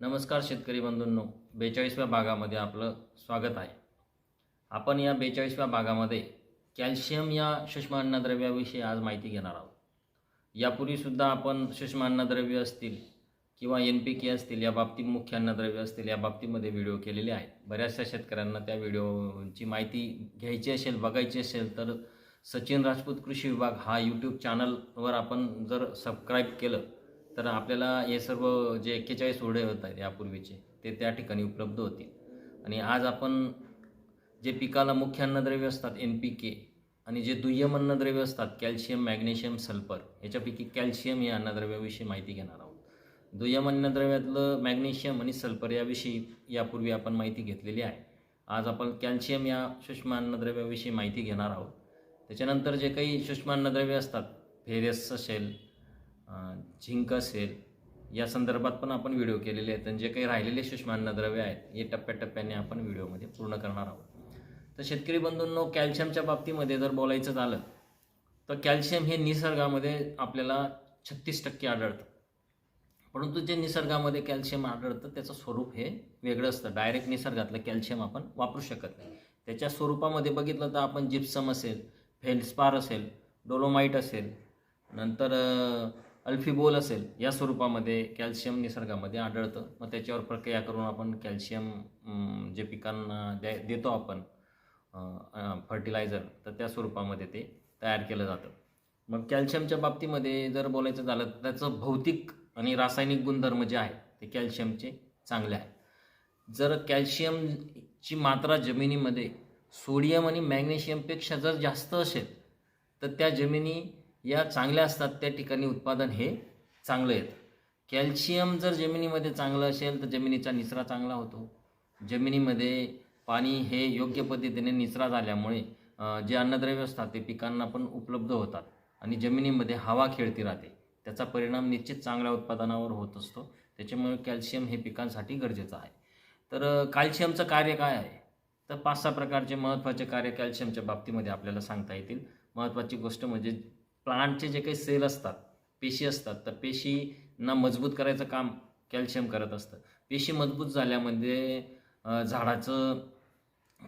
नमस्कार शेतकरी बंधूंनो बेचाळीसव्या भागामध्ये आपलं स्वागत आहे. आपण या बेचाळीसव्या भागामध्ये कॅल्शियम या सूक्ष्म अन्नद्रव्याविषयी आज माहिती घेणार आहोत. यापूर्वीसुद्धा आपण सूक्ष्म अन्नद्रव्य असतील किंवा एन पी के असतील या बाबतीत मुख्य अन्नद्रव्य असतील या बाबतीमध्ये व्हिडिओ केलेले आहेत. बऱ्याचशा शेतकऱ्यांना त्या व्हिडिओची माहिती घ्यायची असेल बघायची असेल तर सचिन राजपूत कृषी विभाग हा यूट्यूब चॅनलवर आपण जर सबस्क्राईब केलं तर आपल्याला हे सर्व जे एक्केचाळीस ओढे होत आहेत यापूर्वीचे ते त्या ठिकाणी उपलब्ध होतील. आणि आज आपण जे पिकाला मुख्य अन्नद्रव्य असतात एन पी के आणि जे दुय्यम अन्नद्रव्य असतात कॅल्शियम मॅग्नेशियम सल्फर याच्यापैकी कॅल्शियम या अन्नद्रव्याविषयी माहिती घेणार आहोत. दुय्यम अन्नद्रव्यातलं मॅग्नेशियम आणि सल्फर याविषयी यापूर्वी आपण माहिती घेतलेली आहे. आज आपण कॅल्शियम या सूक्ष्म अन्नद्रव्याविषयी माहिती घेणार आहोत. त्याच्यानंतर जे काही सूक्ष्म अन्नद्रव्य असतात फेरस असेल झिंक असेल या संदर्भात पण आपण व्हिडिओ केलेले आहेत. आणि जे काही राहिलेले सूक्ष्मान्नद्रव्य आहेत हे टप्प्याटप्प्याने आपण व्हिडिओमध्ये पूर्ण करणार आहोत. तर शेतकरी बंधूंनो कॅल्शियमच्या बाबतीमध्ये जर बोलायचं झालं तर कॅल्शियम हे निसर्गामध्ये आपल्याला छत्तीस टक्के आढळतं. परंतु जे निसर्गामध्ये कॅल्शियम आढळतं त्याचं स्वरूप हे वेगळं असतं. डायरेक्ट निसर्गातलं कॅल्शियम आपण वापरू शकत नाही. त्याच्या स्वरूपामध्ये बघितलं तर आपण जिप्सम असेल फेल्स्पार असेल डोलोमाईट असेल नंतर अल्फिबोल असेल या स्वरूपामध्ये कॅल्शियम निसर्गामध्ये आढळतं. मग त्याच्यावर प्रक्रिया करून आपण कॅल्शियम जे पिकांना द्या देतो आपण फर्टिलायझर तर त्या स्वरूपामध्ये ते तयार केलं जातं. मग कॅल्शियमच्या बाबतीमध्ये जर बोलायचं झालं तर त्याचं भौतिक आणि रासायनिक गुणधर्म जे आहे ते कॅल्शियमचे चांगले आहे जर कॅल्शियमची मात्रा जमिनीमध्ये सोडियम आणि मॅग्नेशियमपेक्षा जर जास्त असेल तर त्या जमिनी या चांगल्या असतात त्या ठिकाणी उत्पादन हे चांगलं येतं. कॅल्शियम जर जमिनीमध्ये चांगलं असेल तर जमिनीचा निचरा चांगला होतो. जमिनीमध्ये पाणी हे योग्य पद्धतीने निचरा झाल्यामुळे जे अन्नद्रव्य असतात ते पिकांना पण उपलब्ध होतात आणि जमिनीमध्ये हवा खेळती राहते. त्याचा परिणाम निश्चित चांगल्या उत्पादनावर होत असतो. त्याच्यामुळे कॅल्शियम हे पिकांसाठी गरजेचं आहे. तर कॅल्शियमचं कार्य काय आहे? तर पाच सहा प्रकारचे महत्त्वाचे कार्य कॅल्शियमच्या बाबतीमध्ये आपल्याला सांगता येतील. महत्त्वाची गोष्ट म्हणजे प्लांटचे जे काही सेल असतात पेशी असतात तर पेशींना मजबूत करायचं काम कॅल्शियम करत असतं. पेशी मजबूत झाल्यामध्ये झाडाचं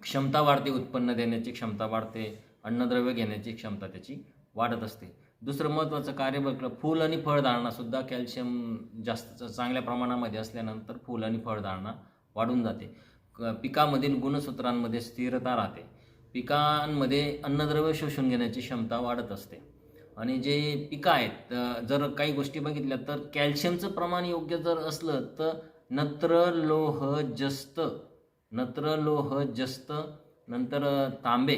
क्षमता वाढते उत्पन्न देण्याची क्षमता वाढते अन्नद्रव्य घेण्याची क्षमता त्याची वाढत असते. दुसरं महत्त्वाचं कार्य बघलं फूल आणि फळधारणासुद्धा कॅल्शियम जास्त चांगल्या प्रमाणामध्ये असल्यानंतर फूल आणि फळधारणा वाढून जाते. क- पिकामधील गुणसूत्रांमध्ये स्थिरता राहते. पिकांमध्ये अन्नद्रव्य शोषून घेण्याची क्षमता वाढत असते. आणि जे पिकं आहेत जर काही गोष्टी बघितल्या तर कॅल्शियमचं प्रमाण योग्य जर असलं तर नत्र लोह जस्त नत्र लोह जस्त नंतर तांबे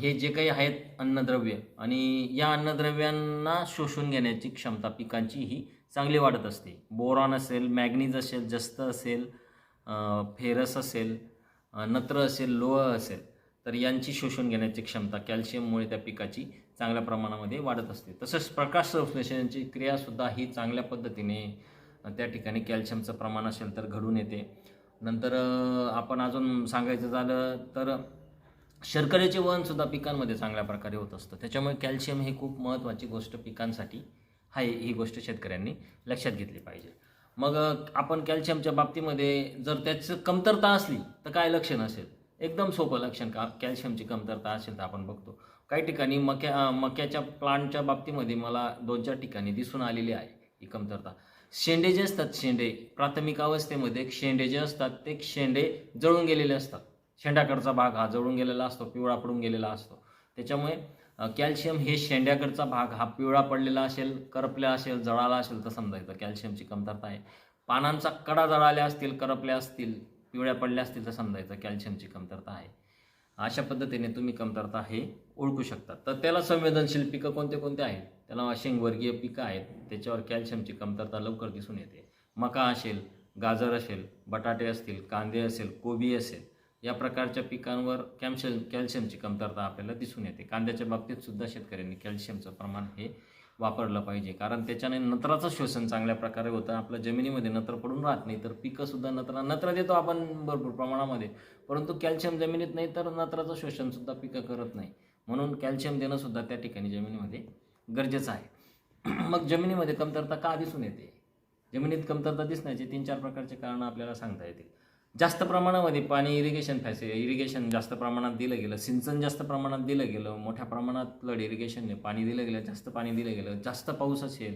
हे जे काही आहेत अन्नद्रव्य आणि या अन्नद्रव्यांना शोषून घेण्याची क्षमता पिकांची ही चांगली वाढत असते. बोरॉन असेल मॅग्नीज असेल जस्त असेल फेरस असेल नत्र असेल लोह असेल तर यांची शोषून घेण्याची क्षमता कॅल्शियममुळे त्या पिकाची चांगल्या प्रमाणामध्ये वाढत असते. तसंच प्रकाश संश्लेषणाची क्रियासुद्धा ही चांगल्या पद्धतीने त्या ठिकाणी कॅल्शियमचं प्रमाण असेल तर घडून येते. नंतर आपण अजून सांगायचं झालं तर शर्करेचे वहनसुद्धा पिकांमध्ये चांगल्या प्रकारे होत असतं. त्याच्यामुळे कॅल्शियम ही खूप महत्त्वाची गोष्ट पिकांसाठी. आहे ही गोष्ट शेतकऱ्यांनी लक्षात घेतली पाहिजे. मग आपण कॅल्शियमच्या बाबतीमध्ये जर त्याचं कमतरता असली तर काय लक्षण असेल? एकदम सोपं लक्षण का? कॅल्शियमची कमतरता असेल तर आपण बघतो. काही ठिकाणी मक्या मक्याच्या प्लांटच्या बाबतीमध्ये मला दोन चार ठिकाणी दिसून आलेली आहे ही कमतरता. शेंडे जे असतात शेंडे प्राथमिक अवस्थेमध्ये शेंडे जे असतात ते शेंडे जळून गेलेले असतात. शेंड्याकडचा भाग हा जळून गेलेला असतो पिवळा पडून गेलेला असतो. त्याच्यामुळे कॅल्शियम हे शेंड्याकडचा भाग हा पिवळा पडलेला असेल करपला असेल जळाला असेल तर समजायचं कॅल्शियमची कमतरता आहे. पानांचा कडा जळाल्या असतील करपल्या असतील पिवळ्या पडल्या असतील तर समजायचं कॅल्शियमची कमतरता आहे. अशा पद्धतीने तुम्ही कमतरता हे ओळखू शकता. तर त्याला संवेदनशील पिकं कोणते कोणते आहेत? त्याला शेंगवर्गीय पिकं आहेत त्याच्यावर कॅल्शियमची कमतरता लवकर दिसून येते. मका असेल गाजर असेल बटाटे असतील कांदे असेल कोबी असेल या प्रकारच्या पिकांवर कॅल्शियम कॅल्शियमची कमतरता आपल्याला दिसून येते. कांद्याच्या बाबतीत सुद्धा शेतकऱ्यांनी कॅल्शियमचं प्रमाण हे वापरलं पाहिजे. कारण त्याच्याने नत्राचं शोषण चांगल्या प्रकारे होतं. आपल्या जमिनीमध्ये नत्र पडून राहत नाही तर पिकंसुद्धा नत्र नत्र देतो आपण भरपूर प्रमाणामध्ये. परंतु कॅल्शियम जमिनीत नाही तर नत्राचं शोषणसुद्धा पिकं करत नाही. म्हणून कॅल्शियम देणंसुद्धा त्या ठिकाणी जमिनीमध्ये गरजेचं आहे. मग जमिनीमध्ये कमतरता का दिसून येते? जमिनीत कमतरता दिसण्याचे तीन चार प्रकारचे कारणं आपल्याला सांगता येतील. जास्त प्रमाणामध्ये पाणी इरिगेशन फॅसि इरिगेशन जास्त प्रमाणात दिलं गेलं सिंचन जास्त प्रमाणात दिलं गेलं मोठ्या प्रमाणात फ्लड इरिगेशनने पाणी दिलं गेलं जास्त पाणी दिलं गेलं जास्त पाऊस असेल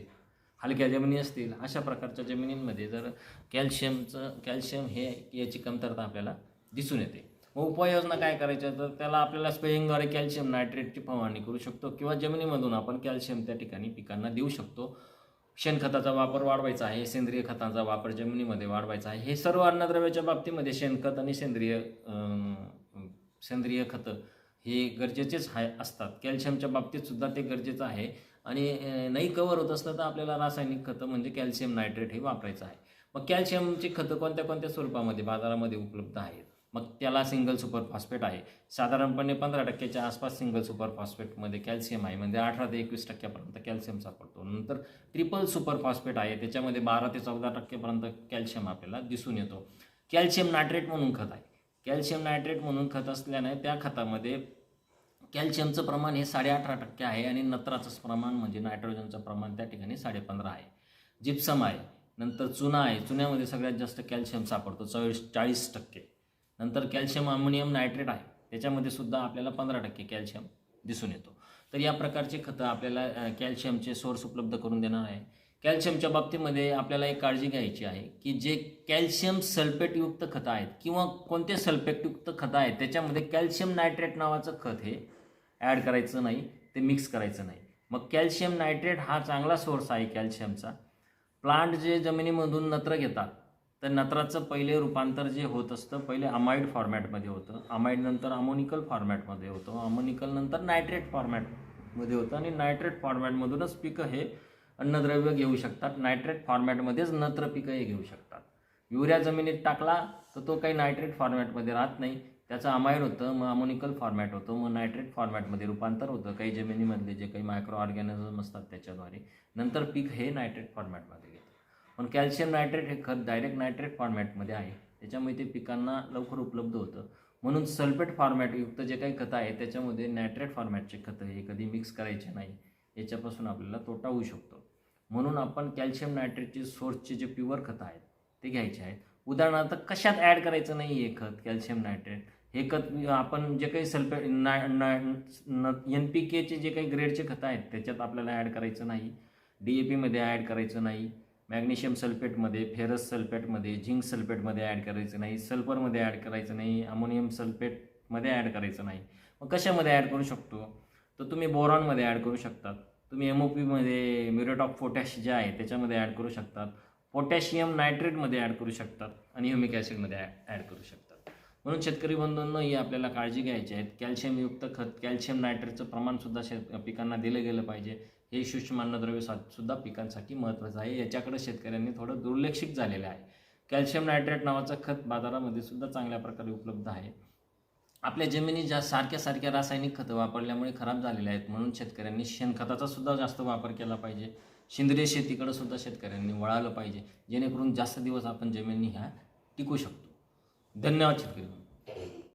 हलक्या जमिनी असतील अशा प्रकारच्या जमिनींमध्ये जर कॅल्शियमचं कॅल्शियम हे याची कमतरता आपल्याला दिसून येते. व उपाययोजना काय करायच्या? तर त्याला आपल्याला स्प्रेइंगद्वारे कॅल्शियम नायट्रेटची फवारणी करू शकतो किंवा जमिनीमधून आपण कॅल्शियम त्या ठिकाणी पिकांना देऊ शकतो. शेणखताचा वापर वाढवायचा आहे सेंद्रिय खतांचा वापर जमिनीमध्ये वाढवायचा आहे. हे सर्व अन्नद्रव्याच्या बाबतीमध्ये शेणखत आणि सेंद्रिय सेंद्रिय खतं हे गरजेचेच हाय असतात. कॅल्शियमच्या बाबतीत सुद्धा ते गरजेचं आहे. आणि नाही कवर होत असलं तर आपल्याला रासायनिक खतं म्हणजे कॅल्शियम नायट्रेट हे वापरायचं आहे. मग कॅल्शियमची खतं कोणत्या कोणत्या स्वरूपामध्ये बाजारामध्ये उपलब्ध आहेत? मग त्याला सिंगल सुपर फॉस्फेट आहे. साधारणपणे पंधरा टक्क्याच्या आसपास सिंगल सुपर फॉस्फेटमध्ये कॅल्शियम आहे. म्हणजे अठरा ते एकवीस टक्क्यापर्यंत कॅल्शियम सापडतो. नंतर ट्रिपल सुपर फॉस्फेट आहे. त्याच्यामध्ये बारा ते चौदा टक्केपर्यंत कॅल्शियम आपल्याला दिसून येतो. कॅल्शियम नायट्रेट म्हणून खत आहे. कॅल्शियम नायट्रेट म्हणून खत असल्याने त्या खतामध्ये कॅल्शियमचं प्रमाण हे साडे अठरा टक्के आहे आणि नत्राचं प्रमाण म्हणजे नायट्रोजनचं प्रमाण त्या ठिकाणी साडे पंधरा आहे. जिप्सम आहे. नंतर चुना आहे. चुन्यामध्ये सगळ्यात जास्त कॅल्शियम सापडतो. चव्वीस चाळीस टक्के. नंतर कॅल्शियम अमोनियम नायट्रेट आहे. त्याच्यामध्ये सुद्धा आपल्याला पंधरा टक्के कॅल्शियम दिसून येतो. तर या प्रकारचे खतं आपल्याला कॅल्शियमचे सोर्स उपलब्ध करून देणार आहे. कॅल्शियमच्या बाबतीमध्ये आपल्याला एक काळजी घ्यायची आहे की जे कॅल्शियम सल्फेटयुक्त खतं आहेत किंवा कोणते सल्फेटयुक्त खतं आहेत त्याच्यामध्ये कॅल्शियम नायट्रेट नावाचं खत हे ॲड करायचं नाही ते मिक्स करायचं नाही. मग कॅल्शियम नायट्रेट हा चांगला सोर्स आहे कॅल्शियमचा. प्लांट जे जमिनीमधून नत्र घेतात तर नत्राचं पहिले रूपांतर जे होत असतं पहिले अमाइड फॉर्मॅटमध्ये होतं. अमाइड नंतर अमोनिकल फॉर्मॅटमध्ये होतं. अमोनिकल नंतर नायट्रेट फॉर्मॅटमध्ये होतं. आणि नायट्रेट फॉर्मॅटमधूनच पिकं हे अन्नद्रव्य घेऊ शकतात. नायट्रेट फॉर्मॅटमध्येच नत्र पिकं हे घेऊ शकतात. युरिया जमिनीत टाकला तर तो काही नायट्रेट फॉर्मॅटमध्ये राहत नाही. त्याचं अमाइड होतं मग अमोनिकल फॉर्मॅट होतं मग नायट्रेट फॉर्मॅटमध्ये रूपांतर होतं. काही जमिनीमधले जे काही मायक्रो ऑर्गॅनिझम असतात त्याच्याद्वारे. नंतर पीक हे नायट्रेट फॉर्मॅटमध्ये पण कॅल्शियम नायट्रेट हे खत डायरेक्ट नायट्रेट फॉर्मॅटमध्ये आहे. त्याच्यामुळे ते पिकांना लवकर उपलब्ध होतं. म्हणून सल्फेट फॉर्मॅटयुक्त जे काही खतं आहे त्याच्यामध्ये नायट्रेट फॉर्मॅटचे खतं हे कधी मिक्स करायचे नाही. याच्यापासून आपल्याला तोटा होऊ शकतो. म्हणून आपण कॅल्शियम नायट्रेटचे सोर्सचे जे प्युअर खतं आहेत ते घ्यायचे आहेत. उदाहरणार्थ कशात ॲड करायचं नाही हे खत कॅल्शियम नायट्रेट हे खत आपण जे काही सल्फेट एन पी केचे जे काही ग्रेडचे खतं आहेत त्याच्यात आपल्याला ॲड करायचं नाही. डी ए पीमध्ये ॲड करायचं नाही. मॅग्नेशियम सल्फेटमध्ये फेरस सल्फेटमध्ये झिंक सल्फेटमध्ये ॲड करायचं नाही सल्फरमध्ये ॲड करायचं नाही अमोनियम सल्फेटमध्ये ॲड करायचं नाही. मग कशामध्ये ॲड करू शकतो? तर तुम्ही बोरॉनमध्ये ॲड करू शकतात. तुम्ही एम ओ पीमध्ये म्युरेट ऑफ पोटॅश जे आहे त्याच्यामध्ये ॲड करू शकतात. पोटॅशियम नायट्रेटमध्ये ॲड करू शकतात आणि ह्युमिक ॲसिडमध्ये ॲड ॲड करू शकतात. म्हणून शेतकरी बंधूंनो ही आपल्याला काळजी घ्यायची आहे. कॅल्शियमयुक्त खत कॅल्शियम नायट्रेटचं प्रमाणसुद्धा शेत पिकांना दिलं गेलं पाहिजे. हे सूक्ष्म अन्नद्रव्य सा- सुद्धा पिकांसाठी महत्त्वाचं आहे. याच्याकडे शेतकऱ्यांनी थोडं दुर्लक्षित झालेलं आहे. कॅल्शियम नायट्रेट नावाचं खत बाजारामध्ये सुद्धा चांगल्या प्रकारे उपलब्ध आहे. आपल्या जमिनी ज्या सारख्या सारख्या रासायनिक खतं वापरल्यामुळे खराब झालेल्या आहेत म्हणून शेतकऱ्यांनी शेणखताचा सुद्धा जास्त वापर केला पाहिजे. सेंद्रिय शेतीकडे सुद्धा शेतकऱ्यांनी वळालं पाहिजे. जेणेकरून जास्त दिवस आपण जमिनी ह्या टिकू शकतो. धन्यवाद शेतकरी.